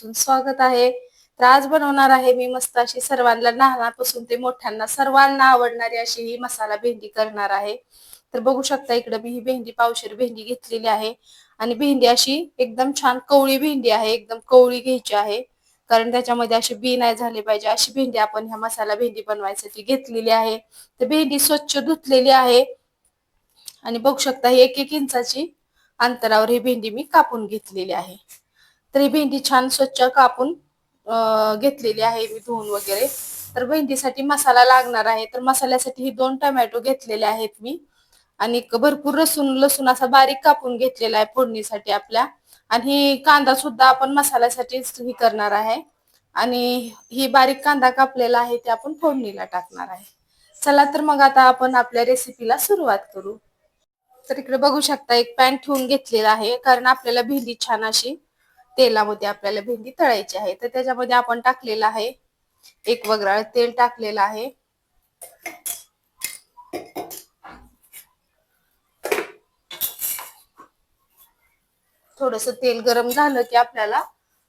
मनापासून स्वागत आहे. तर आज बनवणार आहे मी मस्त अशी सर्वांना लहानापासून ते मोठ्यांना सर्वांना आवडणारी अशी ही मसाला भेंडी करणार आहे. तर बघू शकता इकडे मी ही भेंडी पावशेर भेंडी घेतलेली आहे. आणि भेंडी अशी एकदम छान कवळी भेंडी आहे एकदम कवळी घ्यायची आहे. कारण त्याच्यामध्ये अशी बी नाही झाली पाहिजे अशी भेंडी आपण ह्या मसाला भेंडी बनवायसाठी घेतलेली आहे. तर भेंडी स्वच्छ धुतलेली आहे. आणि बघू शकता ही एक एक इंचाची अंतरावर ही भेंडी मी कापून घेतलेली आहे. तरी भेंडी छान स्वच्छ कापून घेतलेली आहे मी धुवून वगैरे. तर भेंडीसाठी मसाला लागणार आहे. तर मसाल्यासाठी ही दोन टोमॅटो घेतलेले आहेत मी. आणि एक भरपूर लसूण लसूण असा बारीक कापून घेतलेला आहे फोडणीसाठी आपल्या. आणि ही कांदा सुद्धा आपण मसाल्यासाठीच ही करणार आहे. आणि ही बारीक कांदा कापलेला आहे ते आपण फोडणीला टाकणार आहे. चला तर मग आता आपण आपल्या रेसिपीला सुरुवात करू. तर इकडे बघू शकता एक पॅन ठेवून घेतलेला आहे. कारण आपल्याला भेंडी छान अशी तेलामध्ये आपल्याला भेंडी तळायची आहे. तर त्याच्यामध्ये आपण टाकलेलं आहे. एक वगराळ तेल टाकलेलं आहे. थोडस तेल गरम झालं की आपल्याला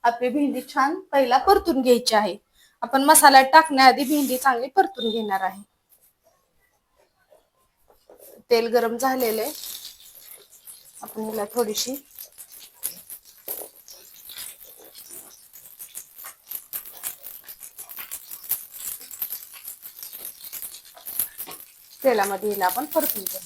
आपली भेंडी छान पहिला परतून घ्यायची आहे. आपण मसाल्यात टाकण्याआधी भेंडी चांगली परतून घेणार आहे. तेल गरम झालेलं आहे. आपण हिला थोडीशी तेलामध्ये हिला आपण परतून घेऊ.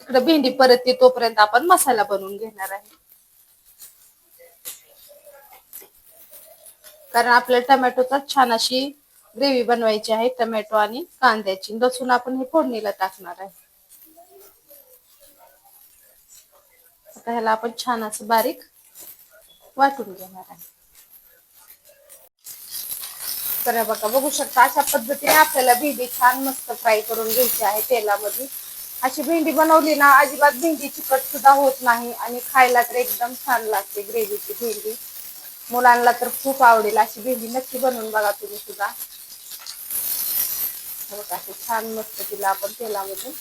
इकडे भेंडी परत तोपर्यंत आपण मसाला बनवून घेणार आहे. कारण आपल्याला टमॅटोचा छान अशी ग्रेव्ही बनवायची आहे टमॅटो आणि कांद्याची. लसूण आपण हे फोडणीला टाकणार आहे. आता ह्याला आपण छान असं बारीक वाटून घेणार आहे. तर बघा बघू शकता अशा पद्धतीने आपल्याला भेंडी छान मस्त फ्राय करून घ्यायची आहे तेलामध्ये. अशी भेंडी बनवली ना अजिबात भेंडी चिकट सुद्धा होत नाही आणि खायला तर एकदम छान लागते ग्रेव्हीची भेंडी. मुलांना तर खूप आवडेल अशी भेंडी नक्की बनवून बघा तुम्ही सुद्धा. हे छान मस्त तिला आपण तेलामध्ये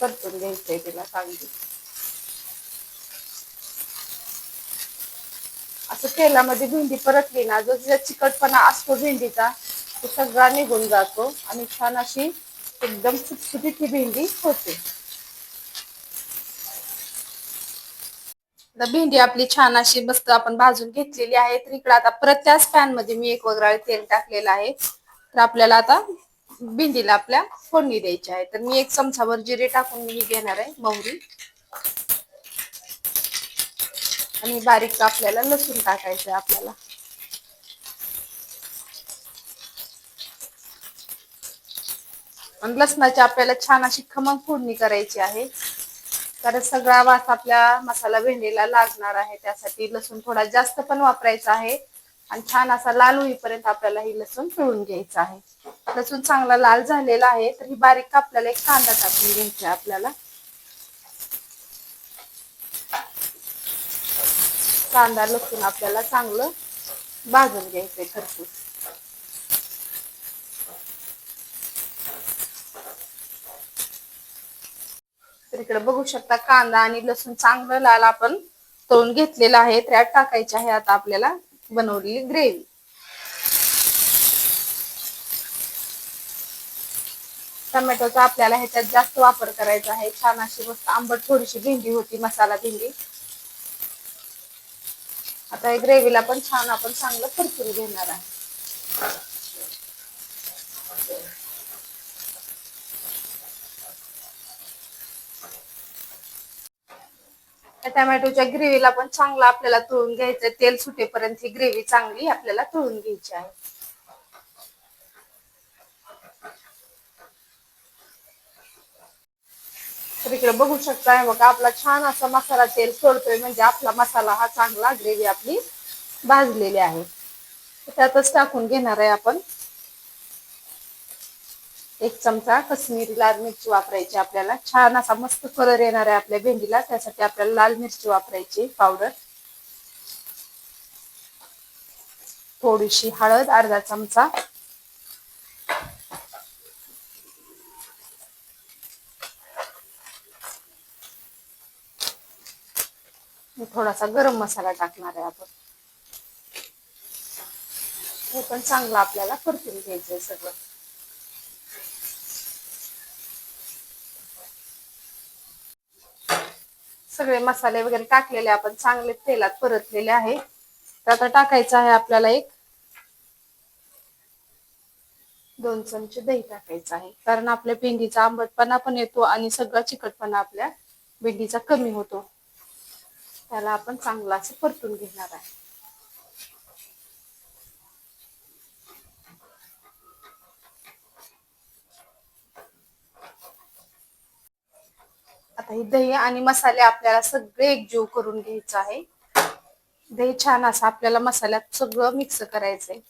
परतून घ्यायचंय तिला चांगली असं तेलामध्ये भेंडी परतली ना जो तिचा चिकटपणा असतो भेंडीचा तो सगळा निघून जातो आणि छान अशी एकदम सुटसुटीत ही भेंडी होते. आता भेंडी आपली छान अशी मस्त आपण भाजून घेतलेली आहे. तर इकडे आता परत त्याच पॅनमध्ये मी एक वगराळे तेल टाकलेलं आहे. तर आपल्याला आता भेंडीला आपल्या फोडणी द्यायची आहे. तर मी एक चमचावर जिरे टाकून मी घेणार आहे मोहरी आणि बारीक आपल्याला लसूण टाकायचं आहे आपल्याला. आणि लसणाची आपल्याला छान अशी खमंग फोडणी करायची आहे. कारण सगळा वास आपल्या मसाला भेंडीला लागणार आहे. त्यासाठी लसूण थोडा जास्त पण वापरायचा आहे. आणि छान असा लाल होईपर्यंत आपल्याला ही लसूण पिळून घ्यायचा आहे. लसूण चांगला लाल झालेला आहे तर ही बारीक आपल्याला एक कांदा टाकून घ्यायचा आपल्याला. कांदा लसूण आपल्याला चांगलं भाजून घ्यायचंय खरपूस. तर इकडे बघू शकता कांदा आणि लसूण चांगलं लाल आपण तळून घेतलेला आहे. त्यात टाकायचे आहे आता आपल्याला बनवलेली ग्रेव्ही. टमॅटोचा आपल्याला ह्याच्यात जास्त वापर करायचा आहे. छान अशी मस्त आंबट थोडीशी भेंडी होती मसाला भेंडी. आता या ग्रेव्हीला पण छान आपण चांगलं परतून घेणार आहे. टोमॅटोच्या टमॅटोच्या ग्रेव्हीला पण चांगला आपल्याला तळून घ्यायचं तेल सुटेपर्यंत ही ग्रेव्ही चांगली आपल्याला तळून घ्यायची आहे. तर इकडे बघू शकताय बघा आपला छान असा मसाला तेल सोडतोय. म्हणजे आपला मसाला हा चांगला ग्रेव्ही आपली भाजलेली आहे. त्यातच टाकून घेणार आहे आपण. एक चमचा कश्मीरी लाल मिरची वापरायची आपल्याला. छान असा मस्त कलर येणार आहे आपल्या भेंडीला. त्यासाठी आपल्याला लाल मिरची वापरायची पावडर. थोडीशी हळद अर्धा चमचा. थोडासा गरम मसाला टाकणार आहे आपण हे पण चांगलं आपल्याला परतून घ्यायचंय सगळं. सगळे मसाले वगैरे टाकलेले आपण चांगले तेलात परतलेले आहे. तर आता टाकायचं आहे आपल्याला एक दोन चमचे दही टाकायचं आहे. कारण आपल्या भेंडीचा आंबटपणा पण येतो आणि सगळा चिकटपणा आपल्या भेंडीचा कमी होतो. त्याला आपण चांगला असं परतून घेणार आहे. आता हे दही आणि मसाले आपल्याला सगळे एकजीव करून घ्यायचं आहे. दही छान असं आपल्याला मसाल्यात सगळं मिक्स करायचंय.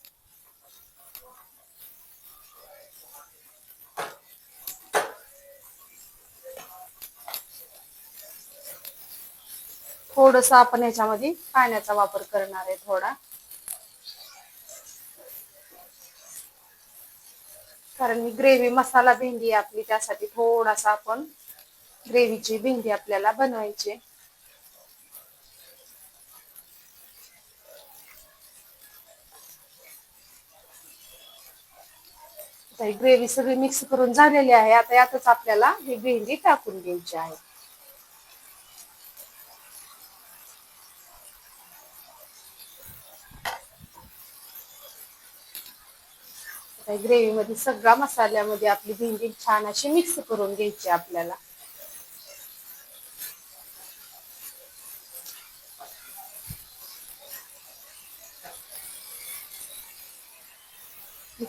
थोडस आपण याच्यामध्ये पाण्याचा वापर करणार आहे थोडा. कारण ग्रेव्ही मसाला भेंडी आहे आपली त्यासाठी थोडासा आपण ग्रेव्हीची भेंडी आपल्याला बनवायची आता ही ग्रेव्ही सगळी मिक्स करून झालेली आहे. आता यातच आपल्याला ही भेंडी टाकून घ्यायची आहे. ग्रेव्ही मध्ये सगळ्या मसाल्यामध्ये आपली भेंडी छान अशी मिक्स करून घ्यायची आपल्याला.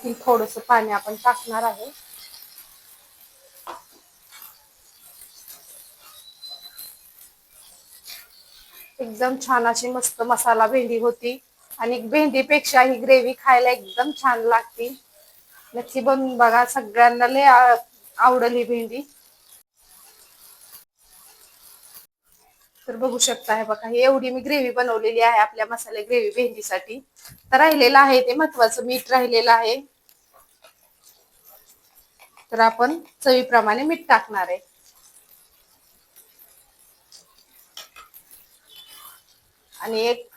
देखील थोडस पाणी आपण टाकणार आहे. एकदम छान अशी मस्त मसाला भेंडी होती. आणि भेंडीपेक्षा ही ग्रेव्ही खायला एकदम छान लागते. नक्की बनवून बघा सगळ्यांना लय आवडल ही भेंडी. तर बघू शकता हे बघा ही एवढी मी ग्रेव्ही बनवलेली आहे आपल्या मसाले ग्रेव्ही भेंडीसाठी. तर राहिलेलं आहे ते महत्वाचं मीठ राहिलेलं आहे. तर आपण चवीप्रमाणे मीठ टाकणार आहे. आणि एक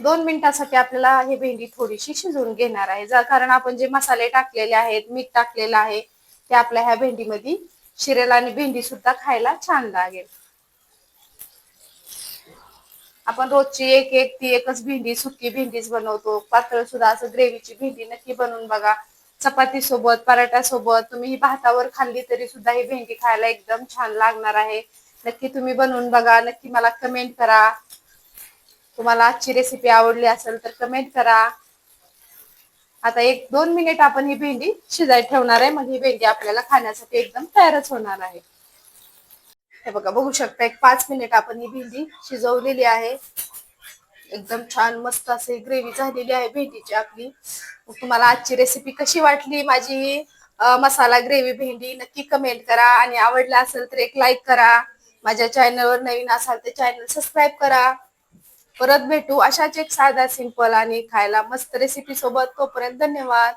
दोन मिनिटासाठी आपल्याला हे भेंडी थोडीशी शिजवून घेणार आहे. जर कारण आपण जे मसाले टाकलेले आहेत मीठ टाकलेलं आहे ते आपल्या ह्या भेंडीमध्ये शिरेल आणि भेंडी सुद्धा खायला छान लागेल. आपण रोजची एक एक ती एकच भेंडी सुकी भेंडीच बनवतो. पातळ सुद्धा असं ग्रेव्हीची भेंडी नक्की बनवून बघा. चपाती सोबत पराठ्या सोबत तुम्ही ही भातावर खाल्ली तरी सुद्धा ही भेंडी खायला एकदम छान लागणार आहे. नक्की तुम्ही बनवून बघा नक्की मला कमेंट करा. तुम्हाला आजची रेसिपी आवडली असेल तर कमेंट करा. आता एक दोन मिनिट आपण ही भेंडी शिजायला ठेवणार आहे. मग ही भेंडी आपल्याला खाण्यासाठी एकदम तयारच होणार आहे. हे बघा बघू शकता एक पाच मिनिट आपण ही भेंडी शिजवलेली आहे. एकदम छान मस्त असे ग्रेव्ही झालेली आहे भेंडीची आपली. तुम्हाला आजची रेसिपी कशी वाटली? माझी मसाला ग्रेव्ही भेंडी नक्की कमेंट करा. आणि आवडला असेल तर एक लाईक करा. माझ्या चॅनलवर नवीन असाल तर चॅनल सबस्क्राईब करा. परत भेटू अशाच एक साधा सिंपल आणि खायला मस्त रेसिपी सोबत. तोपर्यंत धन्यवाद.